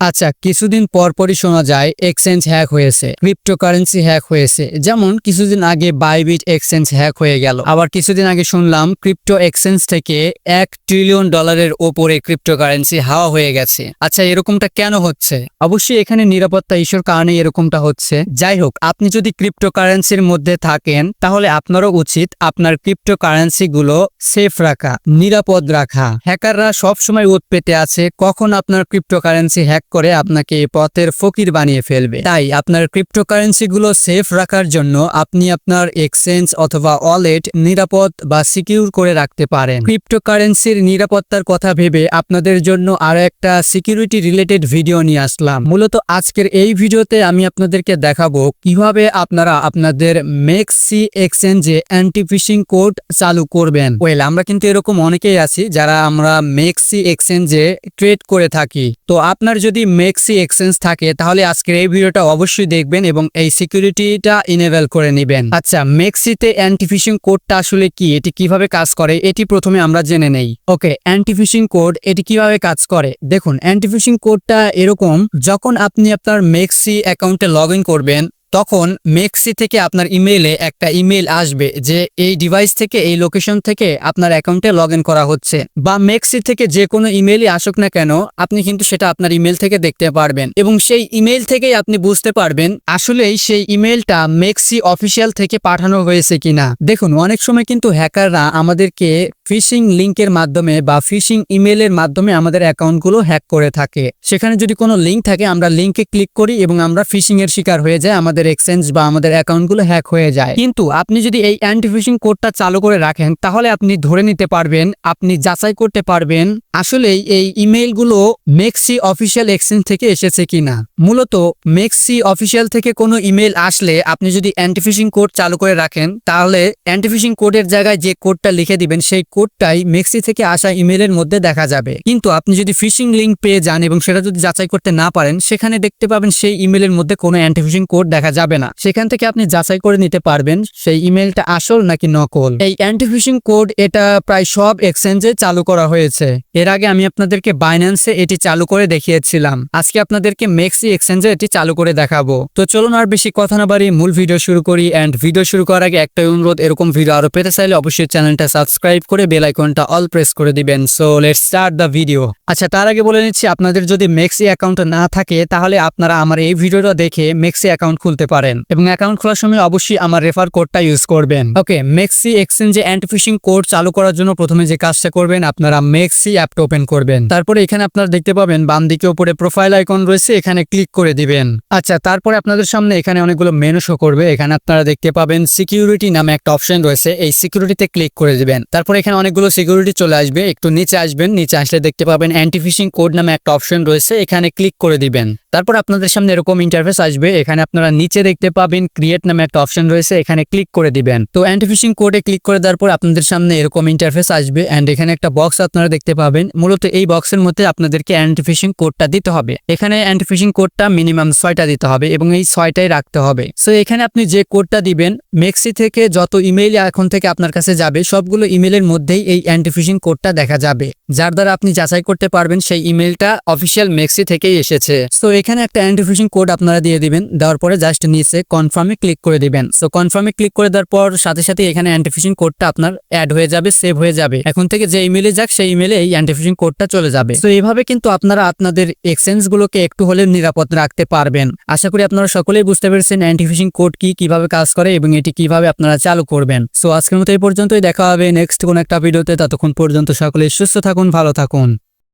আচ্ছা কিছুদিন পর পরই শোনা যায়, এক্সচেঞ্জ হ্যাক হয়েছে, ক্রিপ্টোকারেন্সি হ্যাক হয়েছে। যেমন, কিছুদিন আগে বাইবিট এক্সচেঞ্জ হ্যাক হয়ে গেল। আবার কিছুদিন আগে শুনলাম, ক্রিপ্টো এক্সচেঞ্জ থেকে এক ট্রিলিয়ন ডলারের ওপরে ক্রিপ্টোকারেন্সি হাওয়া হয়ে গেছে। আচ্ছা এরকমটা কেন হচ্ছে? অবশ্যই এখানে নিরাপত্তা ইস্যুর কারণে এরকমটা হচ্ছে। যাই হোক, আপনি যদি ক্রিপ্টোকারেন্সির মধ্যে থাকেন, তাহলে আপনারও উচিত আপনার ক্রিপ্টোকারেন্সি গুলো সেফ রাখা, নিরাপদ রাখা। হ্যাকাররা সবসময় উৎ পেতে আছে, কখন আপনার ক্রিপ্টোকারেন্সি হ্যাক করে আপনাকে পথের ফকির বানিয়ে ফেলবে। তাই আপনার ক্রিপ্টোকারেন্সি গুলো সেফ রাখার জন্য আপনি আপনার এক্সচেঞ্জ অথবা ওয়ালেট নিরাপদ বা সিকিউর করে রাখতে পারেন। ক্রিপ্টোকারেন্সির নিরাপত্তার কথা ভেবে আপনাদের জন্য আরও একটা সিকিউরিটি রিলেটেড ভিডিও নিয়ে আসলাম। মূলত আজকের এই ভিডিওতে আমি আপনাদেরকে দেখাবো কীভাবে আপনারা আপনাদের মেক্সি এক্সচেঞ্জে অ্যান্টি ফিশিং কোড চালু করবেন। ওয়েল আমরা কিন্তু এরকম অনেকেই আছি যারা আমরা মেক্সি এক্সচেঞ্জে ট্রেড করে থাকি। তো আপনার যদি মেক্সি এক্সচেঞ্জ থাকে, তাহলে আজকের এই ভিডিওটা অবশ্যই দেখবেন এবং এই সিকিউরিটিটা ইনেবল করে নেবেন। আচ্ছা মেক্সিতে অ্যান্টিফিশিং কোডটা আসলে কি? এটি কীভাবে কাজ করে? এটি প্রথমে আমরা জেনে নেই। ওকে অ্যান্টিফিশিং কোড এটি কীভাবে কাজ করে? দেখুন অ্যান্টিফিশিং কোডটা এরকম, যখন আপনি আপনার মেক্সি অ্যাকাউন্টে লগ করবেন তখন মেক্সি থেকে আপনার ইমেইলে একটা ইমেল আসবে যে এই ডিভাইস থেকে, এই লোকেশন থেকে আপনার অ্যাকাউন্টে লগ করা হচ্ছে। বা মেক্সি থেকে যে কোনো ইমেলই আসুক না কেন, আপনি কিন্তু সেটা আপনার ইমেল থেকে দেখতে পারবেন। এবং সেই ইমেল থেকেই আপনি বুঝতে পারবেন আসলেই সেই ইমেলটা মেক্সি অফিসিয়াল থেকে পাঠানো হয়েছে কিনা। দেখুন, অনেক সময় কিন্তু হ্যাকাররা আমাদেরকে ফিশিং লিঙ্কের মাধ্যমে বা ফিশিং ইমেলের মাধ্যমে আমাদের অ্যাকাউন্টগুলো হ্যাক করে থাকে। সেখানে যদি কোনো লিঙ্ক থাকে, আমরা লিঙ্কে ক্লিক করি এবং আমরা ফিশিং এর শিকার হয়ে যায় আমাদের এক্সচেঞ্জ বা আমাদের অ্যাকাউন্টগুলো হ্যাক হয়ে যায়। কিন্তু আপনি যদি এই অ্যান্টি ফিশিং কোডটা চালু করে রাখেন, তাহলে আপনি ধরে নিতে পারবেন, আপনি যাচাই করতে পারবেন আসলেই এই ইমেইলগুলো মেক্সি অফিসিয়াল এক্সচেঞ্জ থেকে এসেছে কিনা। মূলত মেক্সি অফিসিয়াল থেকে কোনো ইমেল আসলে আপনি যদি অ্যান্টি ফিশিং কোড চালু করে রাখেন, তাহলে অ্যান্টি ফিশিং কোডের জায়গায় যে কোডটা লিখে দিবেন, সেই কোডটাই মেক্সি থেকে আসা ইমেলের মধ্যে দেখা যাবে। কিন্তু আপনি যদি ফিশিং লিঙ্ক পেয়ে যান এবং সেটা যদি যাচাই করতে না পারেন, সেখানে দেখতে পাবেন সেই ইমেলের মধ্যে কোনো অ্যান্টি ফিশিং কোড দেখা যাবে না। সেখান থেকে আপনি যাচাই করে নিতে পারবেন সেই ইমেলটা আসল নাকি নকল। এই অ্যান্টি ফিশিং কোড এটা প্রায় সব এক্সচেঞ্জে চালু করা হয়েছে। এর আগে আমি আপনাদেরকে বাইন্যান্সে এটি চালু করে দেখিয়েছিলাম। আজকে আপনাদেরকে মেক্সি এক্সচেঞ্জে এটি চালু করে দেখাবো। তো চলুন আর বেশি কথা না বাড়ি মূল ভিডিও শুরু করি এন্ড ভিডিও শুরু করার আগে একটাই অনুরোধ, এরকম ভিডিও আরও পেতে চাইলে অবশ্যই চ্যানেলটা সাবস্ক্রাইব করে বেল আইকনটা অল প্রেস করে দিবেন। So let's start the video আচ্ছা তার আগে বলে নিচ্ছি, আপনাদের যদি মেক্সি অ্যাকাউন্ট না থাকে, তাহলে আপনারা আমার এই ভিডিওটা দেখে মেক্সি অ্যাকাউন্ট খুলতে পারেন। এবং অ্যাকাউন্ট খোলার সময় অবশ্যই আমার রেফার কোডটা ইউজ করবেন। ওকে মেক্সি এক্সচেঞ্জে অ্যান্টি ফিশিং কোড চালু করার জন্য প্রথমে যে কাজটা করবেন, আপনারা মেক্সি অ্যাপটা ওপেন করবেন। তারপরে এখানে আপনারা দেখতে পাবেন, বাম দিকে উপরে প্রোফাইল আইকন রয়েছে, এখানে ক্লিক করে দিবেন। আচ্ছা তারপরে আপনাদের সামনে এখানে অনেকগুলো মেনু শো করবে। এখানে আপনারা দেখতে পাবেন সিকিউরিটি নামে একটা অপশন রয়েছে, এই সিকিউরিটিতে ক্লিক করে দিবেন। তারপরে এখানে অনেকগুলো সিকিউরিটি চলে আসবে, একটু নিচে আসবেন, নিচে আসলে দেখতে পাবেন অ্যান্টি ফিশিং কোড নামে একটা অপশন রয়েছে, এখানে ক্লিক করে দিবেন। তারপর আপনাদের সামনে এরকম ইন্টারফেস আসবে, এখানে আপনারা নিচে দেখতে পাবেন ক্রিয়েট নামে একটা অপশন রয়েছে, এখানে ক্লিক করে দিবেন। তো অ্যান্টি ফিশিং কোডে ক্লিক করে দেওয়ার পর আপনাদের সামনে এরকম ইন্টারফেস আসবে অ্যান্ড এখানে একটা বক্স আপনারা দেখতে পাবেন। মূলত এই বক্সের মধ্যে আপনাদেরকে অ্যান্টি ফিশিং কোডটা দিতে হবে। এখানে অ্যান্টি ফিশিং কোডটা মিনিমাম ছয়টা দিতে হবে এবং এই ছয়টাই রাখতে হবে। সো এখানে আপনি যে কোডটা দিবেন মেক্সি থেকে যত ইমেইল এখন থেকে আপনার কাছে যাবে, সবগুলো ইমেইলের মধ্যেই এই অ্যান্টি ফিশিং কোডটা দেখা যাবে। যার দ্বারা আপনি যাচাই করতে পারবেন, সেই ইমেইলটা অফিসিয়াল মেক্সি থেকেই এসেছে। সো এখানে একটা অ্যান্টি ফিশিং কোড আপনারা দিয়ে দিবেন, দেওয়ার পরে জাস্ট নিচে কনফার্মে ক্লিক করে দিবেন। সো কনফার্মে ক্লিক করে দেওয়ার পর সাথে সাথে এখানে অ্যান্টিফিশিং কোডটা আপনার অ্যাড হয়ে যাবে সেভ হয়ে যাবে। এখন থেকে যে ইমেইলে যাক, সেই ইমেইলে এই অ্যান্টি ফিশিং কোডটা চলে যাবে। তো এইভাবে কিন্তু আপনারা আপনাদের এক্সচেঞ্জ গুলোকে একটু হলেও নিরাপদ রাখতে পারবেন। আশা করি আপনারা সকলেই বুঝতে পেরেছেন অ্যান্টি ফিশিং কোড কি, কীভাবে কাজ করে এবং এটি কীভাবে আপনারা চালু করবেন। সো আজকের মতো এই পর্যন্তই। দেখা হবে নেক্সট কোন একটা ভিডিওতে ততক্ষণ পর্যন্ত সকলে সুস্থ থাকুন, ভালো থাকুন।